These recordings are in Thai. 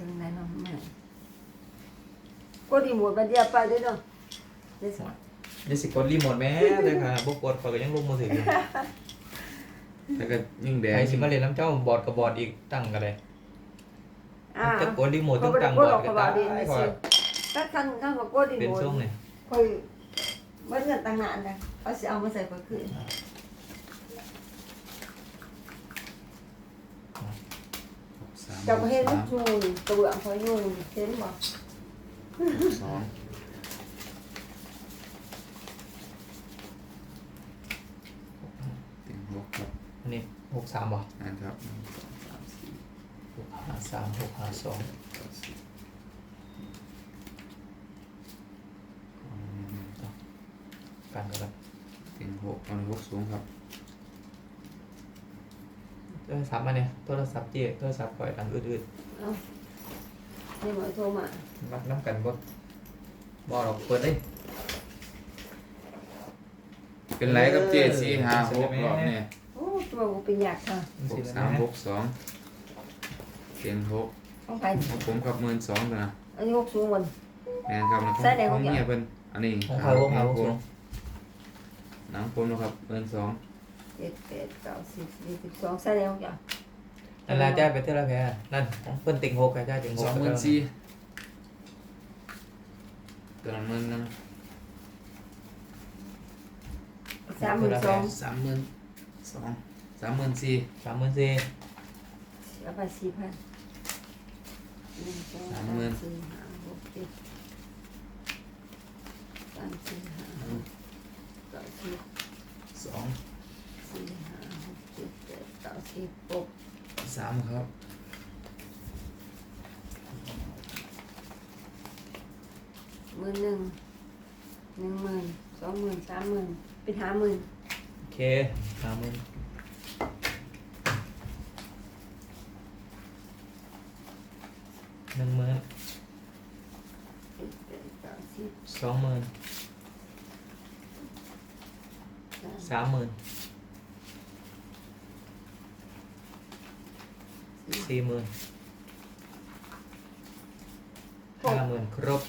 ถึงไหนเนาะแม่ก็ดีหมดบันเดียวไปด้วยเนาะเดี๋ยวสินี่สิกดรีโมทแม่เลยค่ะบกกดคอยก็ยังลงมือถืออยู่แล้วก็ยิ่งแดงไอ้สิมาเล่นน้ำเจ้าบอร์ดกับบอร์ดอีกตั้งกันเลยอ่าจะกดรีโมทก็ต้องไม่ได้ตั้งกบดอหรร์อดกกักบระตาบาดดีไอ้ไม่คอสิยถ้าคันคันบอกก็ดีเป็นหมดช่วงเนี่ยคอยเมื่อเงินต่างนานนะเอาสิเอามาใส่ก็คือ สาม จะมาเห็นสามยูนตัวอ่างคอยยูนเห็นบ่สองติงหกครับอันนี้หกสามบ่งานครับหนึ่งสองสามสี่หกห้าสามหกห้าสองเก้าสิบอืมกันกันติงหกเอาหกสูงครับโทรศัพท์มาเนี่ยโทรศัพท์เจ๊โทรศัพท์คอยดังอืดเอาให้หมอโทรมาๆมักน้ำกันบ่บ่หรอกเปิดเลยเป็นไรครับเจเออสี่ห้าหกเป็นไรไหมรอบเนี่ยโอ้ตัวกูเป็นยากค่ะหกสามหกสองเต็งหกต้องไปของผมครับหมื่นสองนะอันนี้หกสูงมัน แม่นครับนะใส่แดงขหอกงอย่างเมียเพิ่นอันนี้ของใครวงหาขวองงผสูมงหนังผมนะครับหมื่นสอง เจ็ดแปดเก้าสิบยี่สิบสองใส่แล้วอย่างนั่นละจ่ายไปเท่าไรแพ้นั่นของเพิ่นติงหกจ่ายติงหกสองหมื่นสี่ตัวละหมื่นหนึงสามหมื่นสองสามหมื่นสองสามหมื่นสี่สามหมื่นสี่เอาไปสี่พันหนึ่งสองสามสี่ห้าหกเจ็ดสามสี่ห้าหกเก้าสิบสอง สี่ห้าหกเจ็ดแปดเก้าสิบหกสามครับหมื่นหนึ่งหนึ่งหมื่นสองหมื่นสามหมื่นเป็นห้าหมื่นโอเคสามหมื่นหนึ่งหมื่นเจ็ดแปดเก้าสิบสองหมื่นสามสามหมื่น สี่หมื่นห้าหมื่นครบ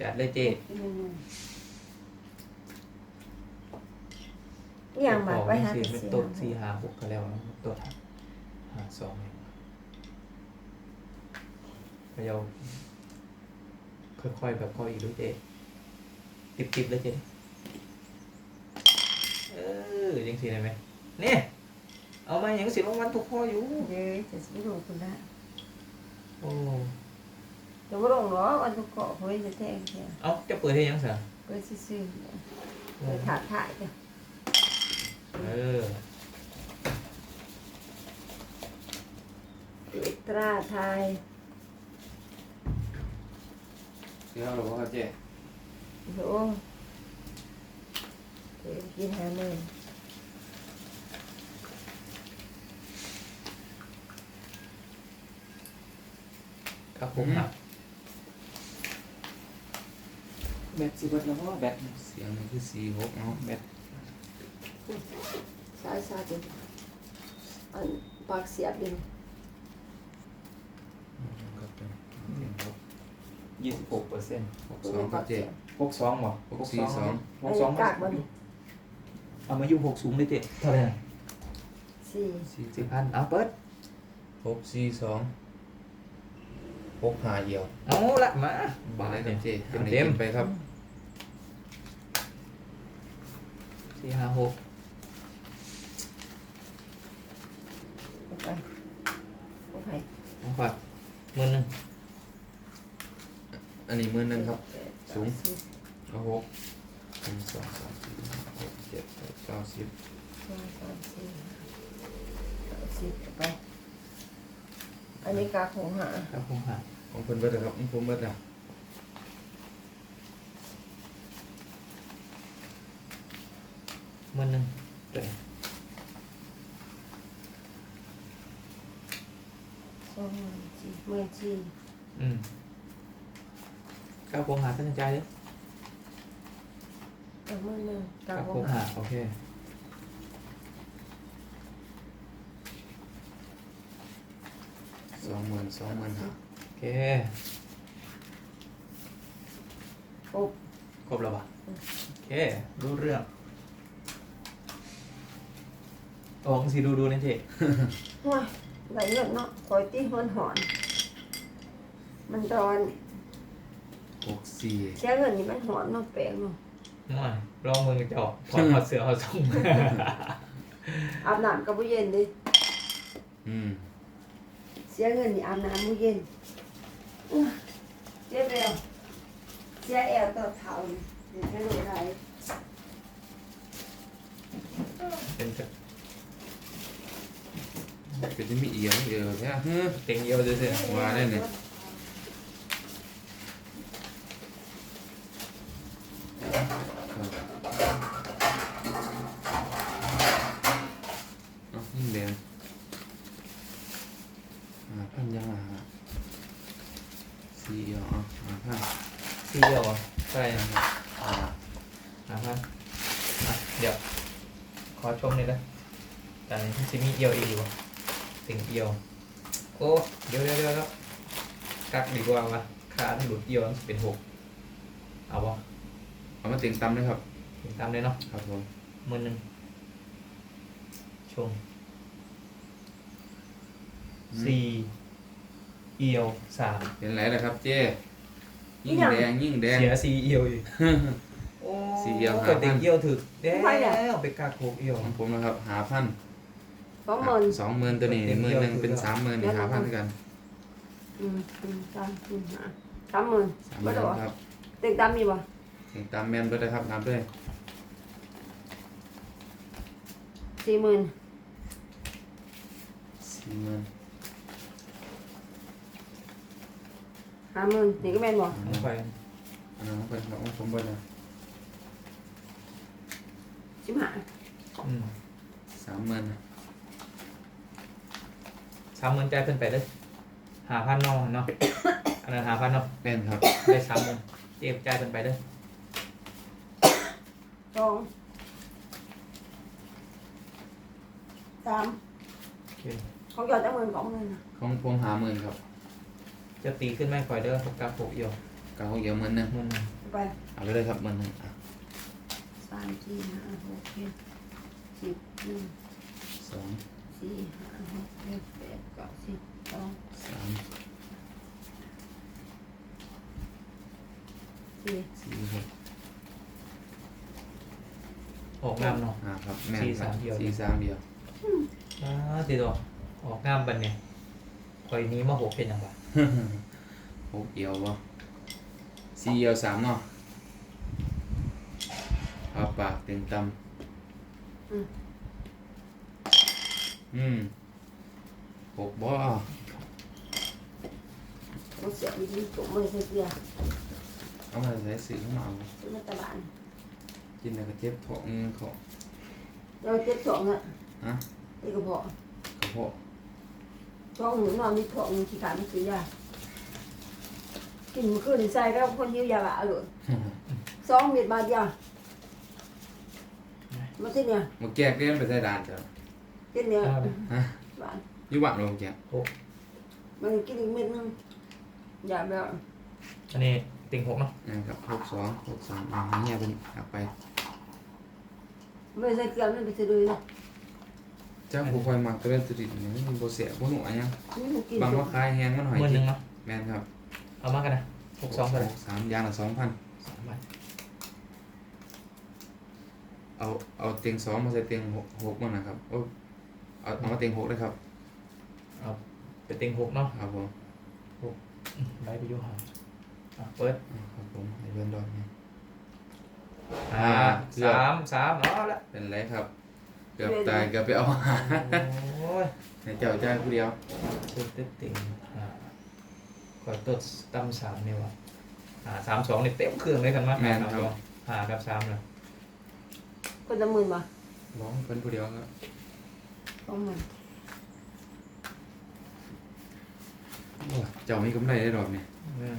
จัดเลยเจ๊หนึ่งหมื่นอย่างมาไปหาสี่ที่เป็นสี่ต้นห้าสี่หาหกก็แล้วนะต้นหาสองเองพยายค่อยๆแบบค่อยอีกด้วยเจ๊ติบๆเลยเจ๊เออยังสี่ได้ไหมเนี่ย เอามาอย่างสิลงวันทุกข้ออยู่เดี๋ยวจะไม่ลงคุณได้โอ้จะไม่ลงหรอวันทุกเกาะเฮ้ยจะแทงแค่เอาจะเปิดให้ยังสิเฮ้ยซื่อๆเปิดถาดถ่ายจ้ะเออเอ็กตร้าไทยเดี๋ยวเราบอกครับเจ๊โอ้เดี๋ยวกินห้าหมื่น ครับผมครับ แบตสิบเบิดแล้วว่าแบตเสียงนี่คือสี่หกเนาะแบตสายสายเป็นอันปากเสียบดิครับเป็นติงหกยี่สิบหกเปอร์เซ็นต์หกสองครับเจ๊หกสองบ่หกสี่สองหกสองกากมันเอามาอยู่หกสูงเลยเจ๊เท่าไหร่สี่สี่สิบพันเอาเปิดหกสี่สอง หกหาเดียวเอาละมาบาบาททเต็เต็มมเจ๊เต็อันมนี้เต็มกินไปครับสี่ห้าหกโอเคโอเคเอาฝากหมื่นหนึ่งอันนี้หมื่นหนึ่งครับแปดสูงเก้าสิบเอาหกหนึ่งสองสามสี่ห้าหกเจ็ดแปดเก้าสิบสองสามสี่ห้าเก้าสิบไป อันนี้กากหงหาครับผมหาของเพิ่นเบิดแล้วครับของผมเบิดแล้วหมื่นหนึ่งเต็มสองหมื่นสี่หมื่นสี่อืมครับผมหาท่านใจเลยสองหมื่นหนึ่งครักาบกหผงมหาหาโอเค องหมื่นสองหมื่นห้าโอเคโอ้ครบแล้วปะโอเค รู้เรื่องโอ้ของสีดูดูนี่เจ๊ห่วยไหลเงินเนาะคอยตีหอนหอน มันร้อนหกสี่เสียเงินนี่มันหอนเนาะแปลงเนาะไม่ลองมือจะออกถอดถอดเสือเอาส่งอาบน้ำก็บ่เย็นดิอืม เสียเงินนี่อาบน้ำบ่เย็นอื้อเจ็บแล้วเสียแอลต่อเท้านี่เดี๋ยวจะรู้อะไรเป็นจะก็จะมีเอียงเอียงแค่เฮ้อเต็งเยียวเฉยว่าได้เนี่ย เอายิ่งแดงหาพันยังอะสี่เอาเอาหาพัน ๆสีเยียวเหรอใช่ หา นะ หา หาพันอะเดี๋ยว ขอชมหน่อยนะ แต่อันนี้ซิมีเอียวอีกอยู่เต็งเอียว โอ้เดี๋ยวเดี๋ยวเดี๋ยวแล้วกักดีกว่าวะขาถ้าหลุดเอียวมันจะเป็นหกเอาปะเอามาเต็งตำเลยครับถึงตามเลยเนาะครับผมมือหนึ่งชมสี่เอียวสามเป็นไรล่ะครับ เจ้ยิ่งแดงยิ่งแดงเสียสี่เอียวอีกโอ้สี่เอียวหาเกิดเด็กพันเอียวถึกแล้วไปกักหกเอียวของผมนะครับหาพัน สองหมื่นสองหมื่นตัวนี้เต็มหมื่นหนึ่งเดียวเป็นสามหมื่นนี่หาพันด้วยกันอืมอืมสามอืมห้าสามหมื่นสามหบ่มื่นได้บ่ครับเต็งตามมีบ่เต็งตามแมนเบิดเลยครับนับด้วยสี่หมื่นสี่หมื่นห้าหมื่นนี่ก็แม่นบ่ลงไปอันนั้นเป็นของผมเบิดเลยสิบห้าอืมสามหมื่น สามหมื่นใจายเพิ่นไปเลยหาพันเนาะเนาะอันนั้นหาพันเนาะแม่นครับได้สามหมื่นเจ็บใจายเพิ่นไปเลยสองสามโอเคของยอดจังหมื่นสองหมื่นนะของผมหาหมื่นครับจะตีขึ้นไม่ค่อยเด้อหกกับหกเอียวกาเขาเยอะหมื่นหนึ่งหมื่นหนึ่งเอาไปเอาไปเลยครับหมื่นหนึ่งอะสามสี่ห้าหกเจ็ดสิบหนึ่งสอง สี่ห้าหกเจ็ดแปดเก้าสิบสองสามสี่สี่หกออกงามเนาะ อ่าครับแม่นสี่ครัสาบมเดียว สี่สามเดียวอ่าตีตัวออกงามบันเนี่ยคอยนี้มาหกเป็นยังไงหกเดียววะสี่เดียวสามเนาะเอาปากเต็งตำ อืมหกบ่ต้องเสียอีกนิดตัวมือเสียเสียเอามาใส่สื่อเข้ามาเอาซื้อมาตลาดกินแล้วก็เจ็บท้องของเราเจ็ดสองอะฮะนี่ก็พอกระเพาะท้องหนูนอนนี่ท้องขี้ขาดไม่กินยากินเมื่อคืนนี่ใส่แล้วคนยิ้วยาละอร่อยสองเม็ดบาทเดียวมาที่เนี่ยมาแก้เกลี้ยนไปใส่ด่านจ้ะ กินเนี่ยฮะบาทอยู่บ้านเราแก้มันกินอีกเม็ดนึงอย่าแบบอันนี้ติงหกเนาะนะครับหกสองหกสามอ่าเงียบเป็นกลับไป ไม่ใส่เกลือมันไปซื้อเลยนะเจ้าผู้คอยมักตัวเล่นตัวดิบนี่มันโบเสียบ่หนูอะยังนี่มันกินบางว่าคายแฮงมันหอยหมื่นหจินึ่กงเนาะแม่นครับเอามากันนะหกสองเท่าไหร่หกสามอยางละสองพันสามใบเอาเอาเตียงสองมาใส่เตียงหกหกมันนะครับโอ้ เอาเอามาเตียงหกเลยครับ เอาเป็นติงหกเนาะครับผมอืมใบไปอยุ่ห่างอะเปิดอ่าครับผมให้เพื่อนดอกนี่อ่าเกือบสามสามเอาละเป็นไรครับ เกือบตายเกือบไปเอาหาโอ้ยให้เจ้าใจายผู้เดียวตึ๊ดตึ๊ดติงอ่าคอยตดตั้มสามเนี่ยวะอ่าสามสองนี่เต็มเครื่องเลยกันมากแม่นครับหากับสามเลยคนละหมื่นมาร้องเพิ่นผู้เดียวครับ สองหมื่นโอ้ยเจ้ามีกำไรได้ดอกเนี่ยอืม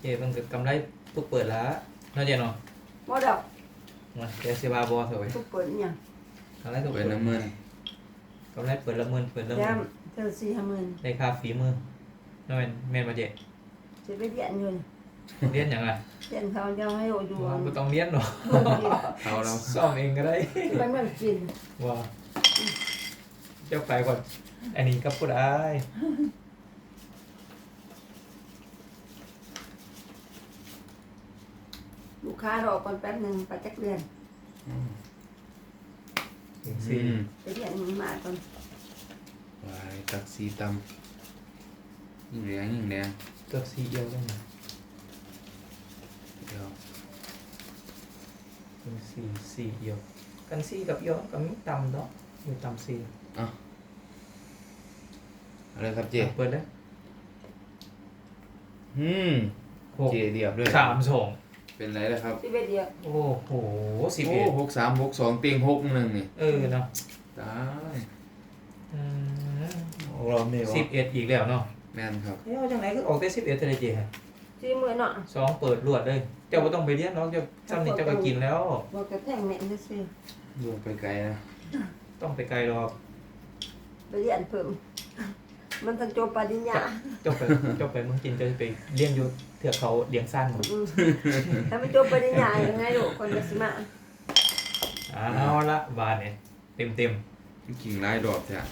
เจ๊เพิ่งจะกำไรตุกเปิดแล้วน่าเจนเนาะหมดดอกมาเจสิบาบอเถอะเว้ยทุกเปิดเนี่ยกำไรตุกเปิเปิดดน้ำเงินกำไรเปิดละหมื่นเปิดละหย่ามื่นเธอสี่ห้าหมื่นได้ค่าฝีมือนั่นเป็นแม่นมาเจ๊จะไปเรียนเงินเรียนอย่างไรเรียนเขาจะให้โอดูไม่ต้องเรียนหรอกเมืองกินเอาเราซ่อมเองก็ได้ ไปเมืองกินว้า เจ้าไปก่อน อันนี้ก็พูดได้ลูกค้ารอก่อนแป๊บหนึ่งไปจักเรียนอืมถึงอืสี่มไปเรียนมาก่อนวายตักสีตำยิ่งแรงยิ่งแรงเกือบสี่เอียวได้ไหมเดี๋ยวถึงสี่สี่เอียว กันสี่กับเอียวก็มีต่ำเนาะ อยู่ต่ำสี่อะไรครับเจ เปิดเลยอืม หกเจเดียบด้วย สามสองเป็นไรแล้วครับที่ไปเดียวโอ้โหสิบโอ้เอ็ดหกสามหกสองเตียงหกหนึ่งนี่เออเนาะตายอืมเราไม่สิบเอ็ดอีกแล้วเนาะแม่นครับเฮ้ยเอาจังไหนก็ออกได้สิบเอ็ดเลยเจ๊ฮะที่มือเนาะสองเปิดรวดเลย เจ้าก็ต้องไปเรียนเนาะเจ้าจำนี่เจ้าก็กินแล้ว บอกกระแทงแม่นจะซื้อลงไปไกลนะ ต้องไปไกลหรอกไปเรียนเพิ่ม มันต้องจบปริญญาเจ้าไปเจ้าไปเมืองจีนเจ้าจะไปเรียนอยู่เถือกเขาเลี้ยงสั้นหมดอืมถ้าไม่จบปริญญายังไงลูกคนจะสิมาเอาละบาทเนี่ยเต็มเต็มกิ่งไล่ดอกจ้ะ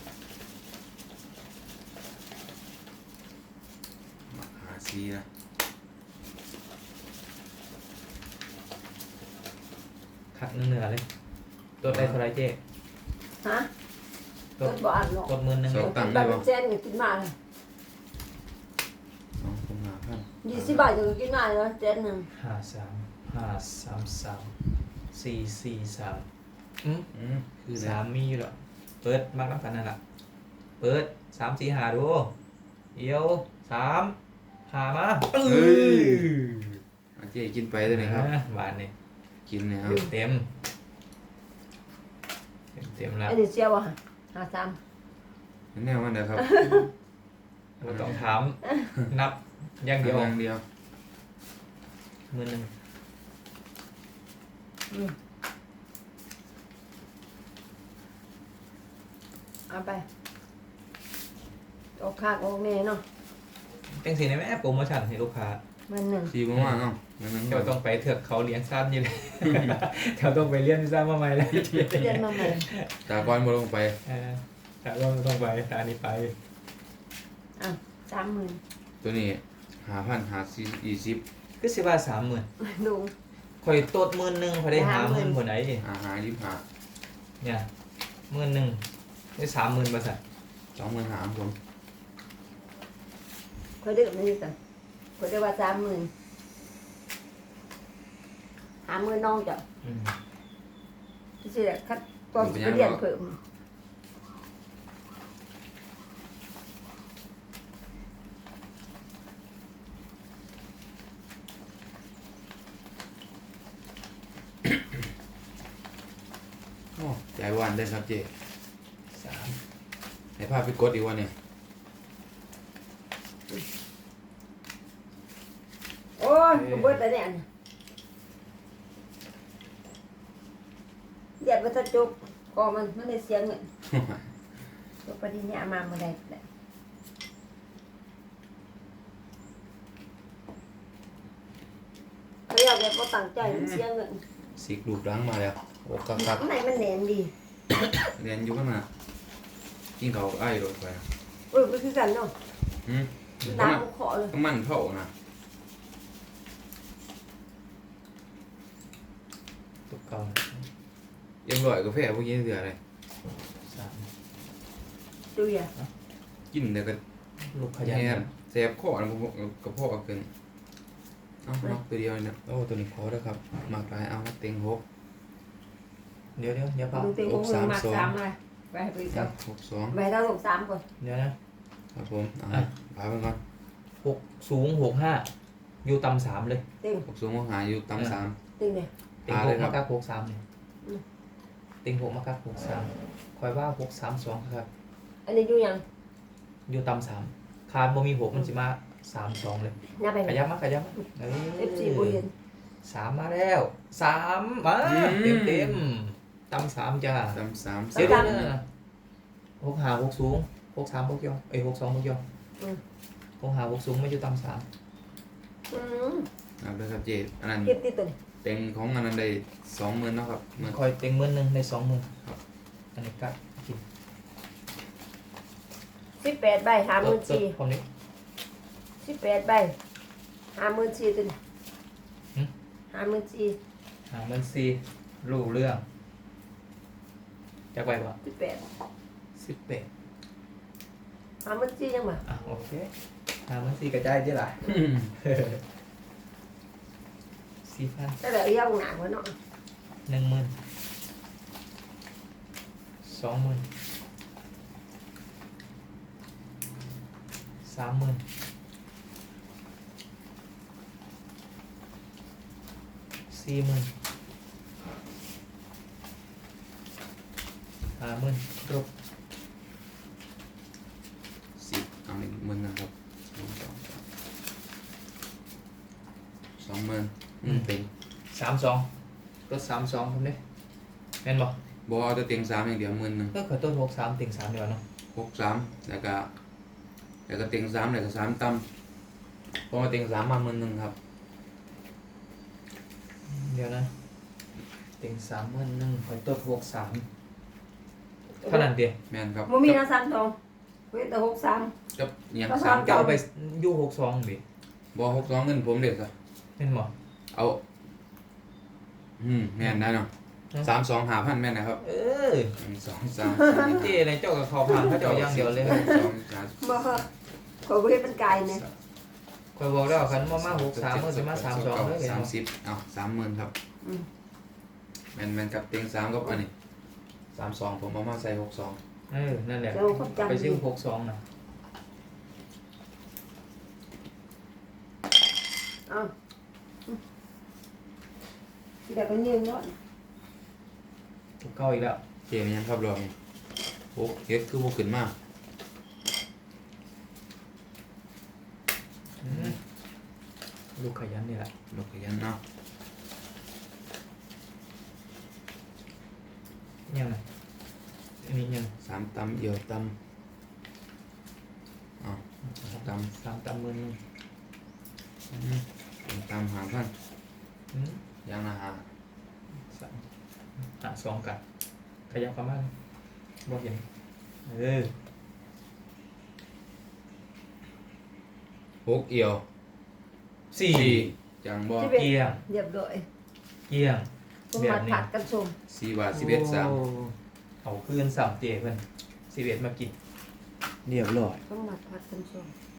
มาหาซีนะๆขัดเนื้อๆเลยตัวได้เท่าไรเจ๊ ฮะตัวต้นบ่อ่านหรอกตัวหมื่นหนึ่งสองตังค์บัได้ตรปะเส้นก็กินมาเลยน้องผมหาพันยี่สิบบาทก็กินมาแล้วเส้นหนึ่งห้าสามห้าสามสามสี่สี่สามอืมอืมคืออะไรสามมีอยู่แล้วเปิดมากน้ำกันนั่นแหละเปิดสามสี่หาดูเอียวสามหามาเอ้ยอาเจกินไปตัวนี้ครับอะบาทนี่กินเนี่ยครับเต็มเต็มเต็มๆแล้วไอ้นี่เชียวอะหาสามแน่มันนะครับ เราต้องถาม นับอย่างเดียวอย่างเดียวมือหนึ่งเอาไปโอคากโอเน่เนาะเป็นสิในแม่โปรโมชั่นให้ลูกค้ามันหนึ่งซีบ้างๆเนาะงั้นนั้น เดี๋ยวต้องไปเถือกเขาเลี้ยงสั้นอยู่เลยเดี๋ยวต้องไปเลี้ยงสั้นมาใหม่แล้วเรียนมาใหม่ตาก้อนมาลงไปเออแต่ว่าต้องไปแต่อันนี้ไปอะสามหมื่นตัวนี้หาพันหาซีอีสิบคือสิว่าสามหมื่นลุงคอยตดหมื่นหนึ่งพอได้หาหมื่น50,000คนไหนหาหายี่หาเนี่ยหมื่นหนึ่งได้สามหมื่นบาทสัตว์สองหมื่นหาผมเคยดื้อมันนี่สิเคยได้ว่าสามหมื่นหาหมื่นน้องจ้ะอืมที่สิคัดตอนไปเรียนเพิ่มโอ้ใจหวานได้ครับเจสามให้พาไปกดอีกวันเนี่ยโอ้ยกูเบิดไปเนี่ย เรียนวัฒจุกก็มันมันได้เสียเงินจบปริญญามาเมื่อใดแหละเขาอยากแบบว่าตั้งใจมันเสียเงินสิกรูปล้างมาแล้วโอ้กักกักไหนมันแหนนดีเรียนอยู่กันนะกินเขาวไอ้ายรถไปเออมันคือกันเนาะอืมน้ำกูขอเลยน้ำมันเท่านะตุกเก่าเยังร่อยกาแฟพวกนี้เสืออะไรสามดูอย่ากินเดี๋ยวก็ลูกขยันแห้งแสบคอนะพวกกระเพาะเกินเอาเนาะตัวเดียวเนี่ยโอ้ตัวนี้ขอแล้วครับมากหลายเอาเต็งหกเดี๋ยวเดี๋ยวเดี๋ยวเปล่าดูเต็งหหกกสามมาสองสามเลยไปให้ไปกับหกสองไปเท่าหกสามก่อนเดี๋ยวนะครับผมเอาอะพาไปก่อนหกสูงหกห้าอยู่ต่ำสามเลยเต็งหกสูงหกหาอยู่ต่ำสามเต็งเนี่ยเต็งอ่าหเลกยครัมาบกักหกสามเนี่ยอืมเต็งหกมากักหกสามคอยว่าหกสามสองครับ อันนี้อยู่ยังอยู่ต่ำสามคานบ่มีหกมันสิมาสามสองเลย น่าไปขยับมาขยับมาเอเอฟซีบุเรียนสามมาแล้วสามมาเต็มเต็มๆต่ำสามจ้าต่ำสามเดี๋ยวสามเดี๋ยวนะหกหาหกสูงหกสามหกยอเอ้ยหกสองหกยออืมหกหาหกสูงไม่อยู่ต่ำสามอืมนับเลยครับเจอันนั้นเก็บติดตัวนี้ เต็งของอันนั้นได้สองหมื่นเนาะครับหมื่นคอยเต็งหมื่นหนึ่งในสองหมื่นครับอันนี้กัดกินสิบแปดใบห้าหมื่นสี่ผมนี้สิบแปดใบห้าหมื่นสี่ตัวนี้หึห้าหมื่นสี่หาหมื่นสี่รู้เรื่องจะไปปะสิบแปดสิบแปดห้าหมื่นสี่ยังมาอะโอเคหาหมื่นสี่กระจายเจ๊หลายอืม สี่พันแต่เดี๋ยวเอาหนักกว่าเนาะหนึ่งหมื่นสองหมื่นสามหมื่นสี่หมื่นห้าหมื่นครบ สิบเอาอีกหมื่นนะครับหนึ่งสองสามสองหมื่นอืมเต็ง สามสองรถสามสองผมเนี่ยแม่นบอกบเอาแต่เต็งสามอย่างเดียวหมื่นหนึ่งก็ขอต้นหกสามติ่งสามเดียวเนาะหกสามแล้วก็แล้วก็เต็งสามแล้วก็สามต่ำพอมาเต็งสามมาหมื่นหนึ่งครับเดี๋ยวนะติ่งสามหมื่นหนึ่งขอต้นหกสามเท่านั้นเดียวแม่นครับมันมีนะสามทองเว้ยแต่หกสาม กับอหย่างก็สามสามจะเอาไปอยูหกสองดิบอหกสองเงินผมเด็ดครับเห็นบอกเอา อืมแม่นได้เนาะสามสองหาพันแม่นนะครับเออหนึ่งสองสามเจ๊ในเจ้ากับเขาผ่านเขาเจ้าอย่างเดียวเลยสองสามบ่ขอเว้ยเป็นไก่เนี่ยคอยบอกแล้วคันมามาหกสามเมื่อจะมาสามสองเลยสามสิบเอาสามหมื่นครับอืมแม่นแม่นกับเต็งสามกับอันนี้สามสองผมเอามาใส่หกสองเออ นั่นแหละเดี๋ยวเขาจำไปซื้อดีหกสองนะเอ้าอืม เดี๋ยวก็ยืนเนาะถูกเก้าอีกแล้วเกมยังครับรองโอ้เฮ็ดคือพวกขึ้นมากอืมลูกขยันนี่แหละลกขยันเนาะยังไงอันนี้ยังสามตำเอียวตำอ๋อตสามตำมือหนึ่งำอืมเป็นตำหาพันอืม ยางละหาสามอะสองกัน ขยับประมาณบอกอย่างเออหกเอียวสี่จังบ่ที่เป็นเกียงเรียบร้อยเกียงสมบัติผัดกันชมสี่บาทสิบเอ็ดสามโอ้เอาคืนสามเจเพื่อนสิบเอ็ดมากิน เรียบร้อยสมบัติผัดกันชม